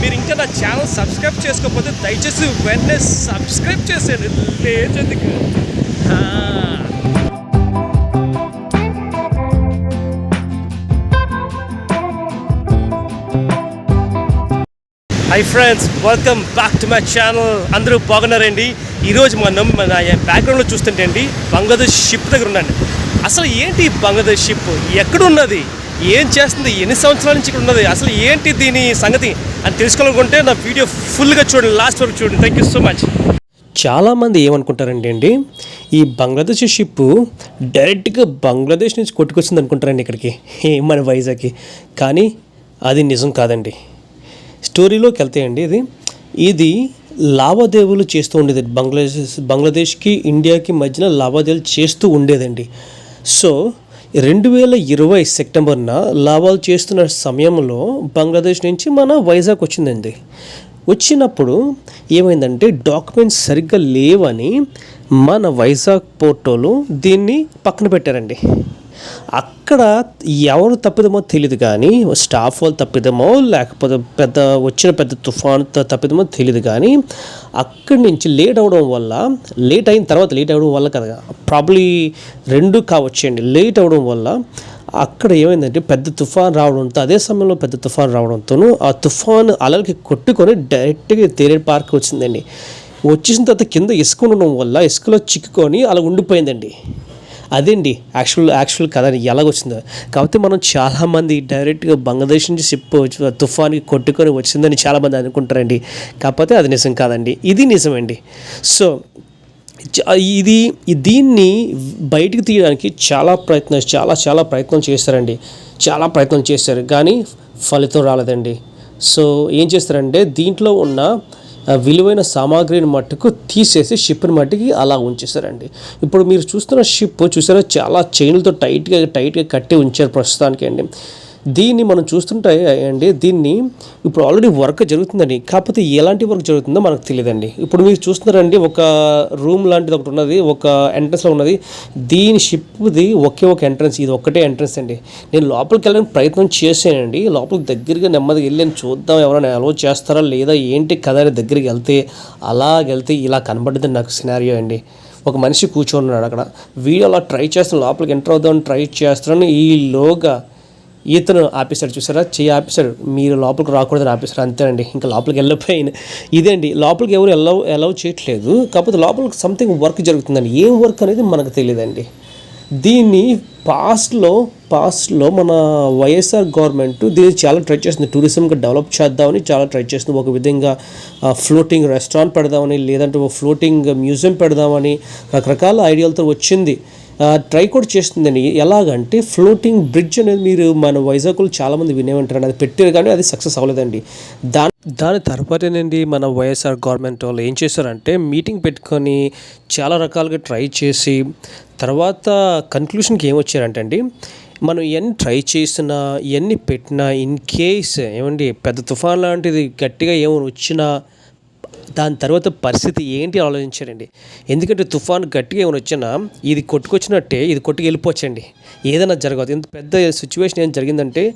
మీరు ఇంకా నా ఛానల్ సబ్స్క్రైబ్ చేసుకోకపోతే దయచేసి వెంటనే సబ్స్క్రైబ్ చేసేయండి. లేచెందుకు. Hi. Hi friends welcome back to my channel అందరూ బాగున్నారండి? ఈరోజు మనం మన బ్యాక్గ్రౌండ్లో చూస్తుంటే అండి బంగ్లాదేశ్ షిప్ దగ్గర ఉండండి అసలు ఏంటి బంగ్లాదేశ్ షిప్ ఎక్కడున్నది? ఏం చేస్తుంది? ఎన్ని సంవత్సరాల నుంచి ఇక్కడ ఉన్నది అసలు ఏంటి దీని సంగతి? అని తెలుసుకోవాలనుకుంటే నా వీడియో ఫుల్గా చూడండి లాస్ట్ వరకు చూడండి. థ్యాంక్ యూ సో మచ్ చాలామంది ఏమనుకుంటారండి అండి ఈ బంగ్లాదేశ్ షిప్ డైరెక్ట్గా బంగ్లాదేశ్ నుంచి కొట్టుకొచ్చింది అనుకుంటారండి ఇక్కడికి మన వైజాగ్కి. కానీ అది నిజం కాదండి. స్టోరీలోకి వెళ్తే అండి ఇది. ఇది లావాదేవీలు చేస్తూ ఉండేది బంగ్లాదేశ్ బంగ్లాదేశ్కి ఇండియాకి మధ్యన లావాదేవీలు చేస్తూ ఉండేదండి. సో రెండు వేల ఇరవై సెప్టెంబర్న లాభాలు చేస్తున్న సమయంలో బంగ్లాదేశ్ నుంచి మన వైజాగ్ వచ్చిందండి. వచ్చినప్పుడు ఏమైందంటే డాక్యుమెంట్స్ సరిగ్గా లేవని మన వైజాగ్ పోర్టోలో దీన్ని పక్కన పెట్టారండి. అక్కడ ఎవరు తప్పిదమో తెలియదు కానీ స్టాఫ్ వాళ్ళు తప్పిదమో లేకపోతే పెద్ద వచ్చిన పెద్ద తుఫాన్తో తప్పిదమో తెలియదు కానీ అక్కడి నుంచి లేట్ అవడం వల్ల లేట్ అయిన తర్వాత లేట్ అవడం వల్ల కదా ప్రాబ్లీ రెండు కావచ్చండి లేట్ అవడం వల్ల అక్కడ ఏమైందంటే పెద్ద తుఫాన్ రావడంతో అదే సమయంలో పెద్ద తుఫాన్ రావడంతోనూ ఆ తుఫాన్ అలలకి కొట్టుకొని డైరెక్ట్గా తేరేడు పార్క్ వచ్చిందండి. వచ్చేసిన తర్వాత కింద ఇసుక ఉండడం వల్ల ఇసుకలో చిక్కుకొని అలా ఉండిపోయిందండి. అదేండి యాక్చువల్ యాక్చువల్ కథ ఎలాగొచ్చిందో. కాకపోతే మనం చాలామంది డైరెక్ట్గా బంగ్లాదేశ్ నుంచి షిప్ తుఫాన్కి కొట్టుకొని వచ్చిందని చాలామంది అనుకుంటారండి. కాకపోతే అది నిజం కాదండి. ఇది నిజమండి. సో ఇది దీన్ని బయటికి తీయడానికి చాలా ప్రయత్నం చాలా చాలా ప్రయత్నం చేస్తారండి. చాలా ప్రయత్నం చేశారు కానీ ఫలితం రాలేదండి. సో ఏం చేస్తారంటే దీంట్లో ఉన్న విలువైన సామాగ్రిని మట్టుకు తీసేసి షిప్ని మట్టుకి అలా ఉంచేశారండి. ఇప్పుడు మీరు చూస్తున్న షిప్ చూసారా చాలా చైన్లతో టైట్గా టైట్గా కట్టి ఉంచారు ప్రస్తుతానికి అండి దీన్ని మనం చూస్తుంటే అండి దీన్ని ఇప్పుడు ఆల్రెడీ వర్క్ జరుగుతుందండి. కాకపోతే ఎలాంటి వర్క్ జరుగుతుందో మనకు తెలియదండి. ఇప్పుడు మీరు చూస్తున్నారండి ఒక రూమ్ లాంటిది ఒకటి ఉన్నది ఒక ఎంట్రన్స్లో ఉన్నది. దీని షిప్ది ఒకే ఒక ఎంట్రన్స్ ఇది ఒక్కటే ఎంట్రన్స్ అండి. నేను లోపలికి వెళ్ళడానికి ప్రయత్నం చేశానండి. లోపలికి దగ్గరగా నెమ్మదిగా వెళ్ళి నేను చూద్దాం ఎవరైనా అలో చేస్తారా లేదా ఏంటి కథ అని దగ్గరికి వెళ్తే అలా వెళ్తే ఇలా కనబడ్డది నాకు సినారియో అండి. ఒక మనిషి కూర్చొని ఉన్నాడు అక్కడ. వీడియో అలా ట్రై చేస్తాను లోపలికి ఎంటర్ అవుదామని ట్రై చేస్తున్నాను. ఈలోగా ఈతను ఆపేశాడు చూసారా? చెయ్యి ఆపేశాడు మీరు లోపలికి రాకూడదని ఆపేశారు. అంతేనండి. ఇంకా లోపలికి వెళ్ళిపోయిన ఇదేండి లోపలికి ఎవరు ఎలవ్ ఎలవ్ చేయట్లేదు. కాకపోతే లోపలికి సంథింగ్ వర్క్ జరుగుతుందండి. ఏం వర్క్ అనేది మనకు తెలియదండి. దీన్ని పాస్ట్లో పాస్ట్లో మన వైఎస్ఆర్ గవర్నమెంట్ దీన్ని చాలా ట్రై చేస్తుంది. టూరిజంగా డెవలప్ చేద్దామని చాలా ట్రై చేస్తుంది. ఒక విధంగా ఫ్లోటింగ్ రెస్టారెంట్ పెడదామని లేదంటే ఒక ఫ్లోటింగ్ మ్యూజియం పెడదామని రకరకాల ఐడియాలతో వచ్చింది. ట్రై కూడా చేస్తుందండి. ఎలాగంటే ఫ్లోటింగ్ బ్రిడ్జ్ అనేది మీరు మన వైజాగ్లో చాలామంది వినే ఉంటారండి అది పెట్టారు కానీ అది సక్సెస్ అవ్వలేదండి. దాని దాని తర్వాతేనండి మన వైఎస్ఆర్ గవర్నమెంట్ వాళ్ళు ఏం చేశారంటే మీటింగ్ పెట్టుకొని చాలా రకాలుగా ట్రై చేసి తర్వాత కన్క్లూషన్కి ఏమొచ్చారంటే అండి మనం ఎన్ని ట్రై చేసినా ఎన్ని పెట్టినా ఇన్ కేస్ ఏమండి పెద్ద తుఫాన్ లాంటిది గట్టిగా ఏమైనా వచ్చినా దాని తర్వాత పరిస్థితి ఏంటి ఆలోచించారండి ఎందుకంటే తుఫాన్ గట్టిగా ఏమైనా వచ్చినా ఇది కొట్టుకొచ్చినట్టే ఇది కొట్టుకు వెళ్ళిపోవచ్చండి. ఏదైనా జరగదు. ఇంత పెద్ద సిచ్యువేషన్ ఏం జరిగిందంటే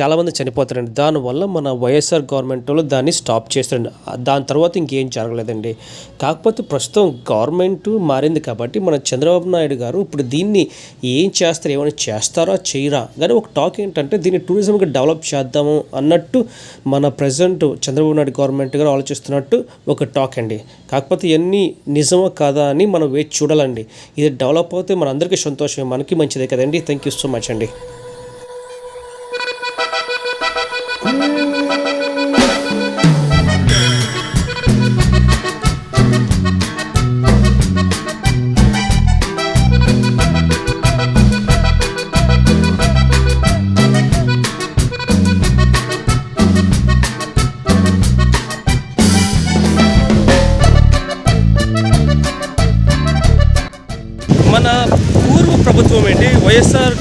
చాలామంది చనిపోతారండి. దానివల్ల మన వైఎస్ఆర్ గవర్నమెంట్ వాళ్ళు దాన్ని స్టాప్ చేస్తారండి. దాని తర్వాత ఇంకేం జరగలేదండి. కాకపోతే ప్రస్తుతం గవర్నమెంట్ మారింది కాబట్టి మన చంద్రబాబు నాయుడు గారు ఇప్పుడు దీన్ని ఏం చేస్తారు ఏమైనా చేస్తారా చేయరా? కానీ ఒక టాక్ ఏంటంటే దీన్ని టూరిజంకి డెవలప్ చేద్దాము అన్నట్టు మన ప్రజెంట్ చంద్రబాబు నాయుడు గవర్నమెంట్ గారు ఆలోచిస్తున్నట్టు ఒక టాక్ అండి. కాకపోతే ఇవన్నీ నిజమా కాదా అని మనం వేచి చూడాలండి. ఇది డెవలప్ అవుతే మన అందరికీ సంతోషమే మనకి మంచిదే కదండి. థ్యాంక్ యూ సో మచ్ అండి.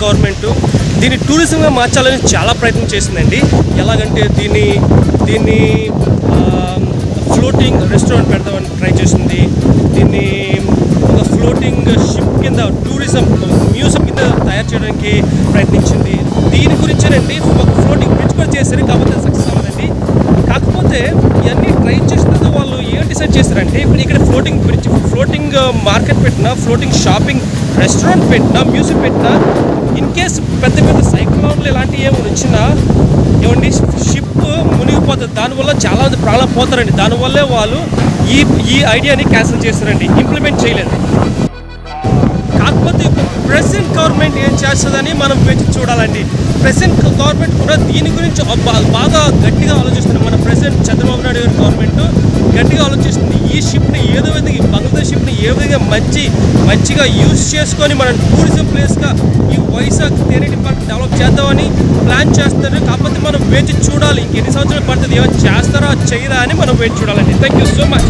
గవర్నమెంట్ దీన్ని టూరిజంగా మార్చాలని చాలా ప్రయత్నం చేసిందండి. ఎలాగంటే దీన్ని దీన్ని ఫ్లోటింగ్ రెస్టారెంట్ పెడదామని ట్రై చేసింది. దీన్ని ఒక ఫ్లోటింగ్ షిప్ కింద టూరిజం మ్యూజియం కింద తయారు చేయడానికి ప్రయత్నించింది. దీని గురించేనండి ఒక ఫ్లోటింగ్ బ్రిడ్జ్ కూడా చేశారు కాకపోతే సక్సెస్ అవ్వదండి. కాకపోతే ఇవన్నీ ట్రై చేసిన డిసైడ్ చేశారంటే ఇప్పుడు ఇక్కడ ఫ్లోటింగ్ బ్రిడ్జ్ ఫ్లోటింగ్ మార్కెట్ పెట్టినా ఫ్లోటింగ్ షాపింగ్ రెస్టారెంట్ పెట్టినా మ్యూజిక్ పెట్టినా ఇన్ కేస్ పెద్ద పెద్ద సైక్లోన్లు ఇలాంటివి ఏమైనా వచ్చినా ఏమండి షిప్ మునిగిపోతుంది. దానివల్ల చాలా మంది ప్రాణాలు పోతారండి. దానివల్లే వాళ్ళు ఈ ఈ ఐడియాని క్యాన్సిల్ చేశారండి. ఇంప్లిమెంట్ చేయలేదు. కాకపోతే ఇప్పుడు ప్రెసెంట్ గవర్నమెంట్ ఏం చేస్తుందని మనం వేచి చూడాలండి. ప్రెసెంట్ గవర్నమెంట్ కూడా దీని గురించి బాగా గట్టిగా ఆలోచిస్తున్నారు మన ప్రెసెంట్ చంద్రబాబు నాయుడు గారి గవర్నమెంట్ గట్టిగా ఆలోచిస్తుంది. ఈ షిప్ని ఏదో విధంగా ఈ బంగ్లాదేశ్ షిప్ని ఏ విధంగా మంచి మంచిగా యూజ్ చేసుకొని మనం టూరిజం ప్లేస్గా ఈ వైజాగ్ తేనెటి పార్క్ డెవలప్ చేద్దామని ప్లాన్ చేస్తారు కాకపోతే మనం వేచి చూడాలి. ఇంకెన్ని సంవత్సరాలు పడుతుంది? ఏమైనా చేస్తారా? చేయరా అని మనం వేచి చూడాలండి. Thank you so much